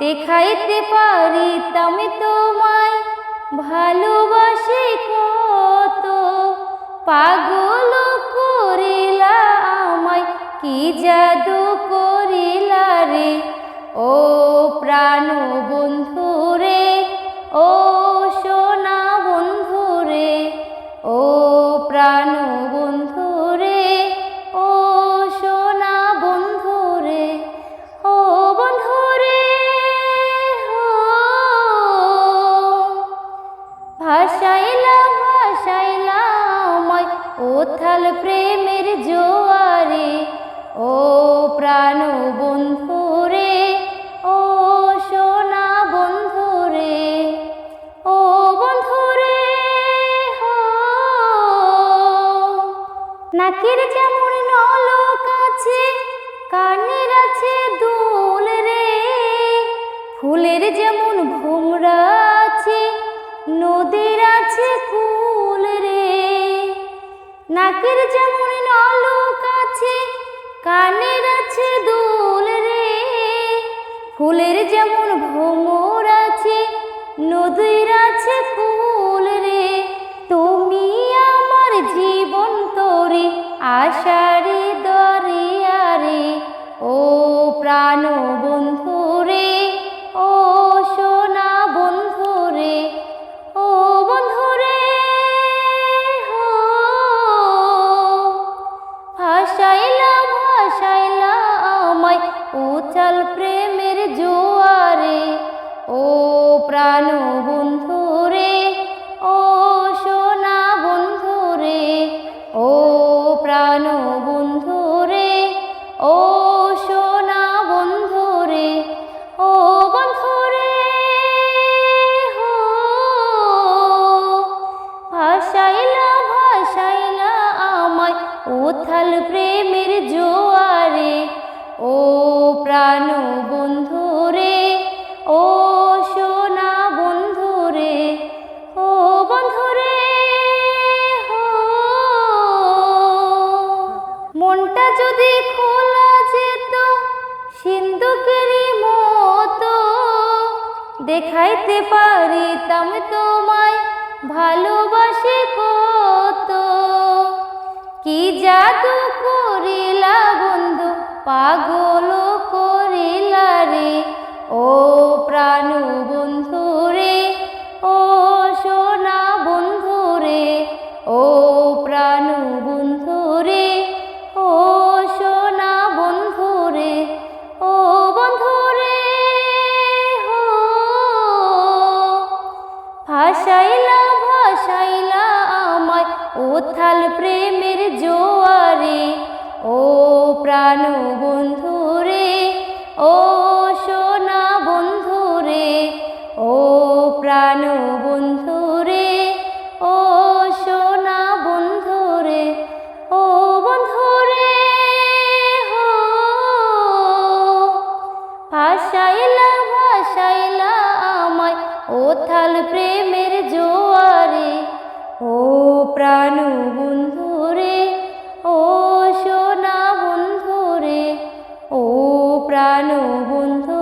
দেখাইতে পারিতাম তোমায় ভালোবাসি কত। পাগল করিলা আমায় কি জাদু করিলা রে? ও প্রাণ প্রাণ বন্ধু রে, ও সোনা বন্ধু রে, ও বন্ধু রে ভাসাইলা ভাসাইলা আমায় ওথাল প্রেমের জোয়ারে, ও প্রাণ বন্ধু নাকের যেমন নলক আছে, কানের আছে দুল রে। ফুলের যেমন ভোমরা আছে, নদীর আছে ফুল রে। নাকের যেমন নলক আছে, কানের আছে দুল রে। ফুলের যেমন ভোমর আছে, নদীর আছে ফুল রে। প্রাণ বন্ধু রে, ও সোনা বন্ধু রে, ও প্রাণ বন্ধু রে, ও সোনা বন্ধু রে, ও বন্ধু রে, হো। ভাসাইলা ভাসাইলা আমায় উথাল প্রেমের জোয়ারে, ও প্রাণ বন্ধু রে, ও দেখাইতে পারি তাম তোমায় ভালোবাসে কত। কি জাদু করিলা বন্ধু পাগল উথাল প্রেমের জোয়ারে? ও প্রাণ বন্ধু রে ও সোনা বন্ধু রে ও প্রাণ বন্ধু রে ও সোনা বন্ধু রে ও বন্ধু রে হো। ভাসাইলা ভাসাইলা আমায় ওথাল প্রেমের ও প্রাণু বন্ধু রে ও সোনা বন্ধু রে ও প্রাণু বন্ধু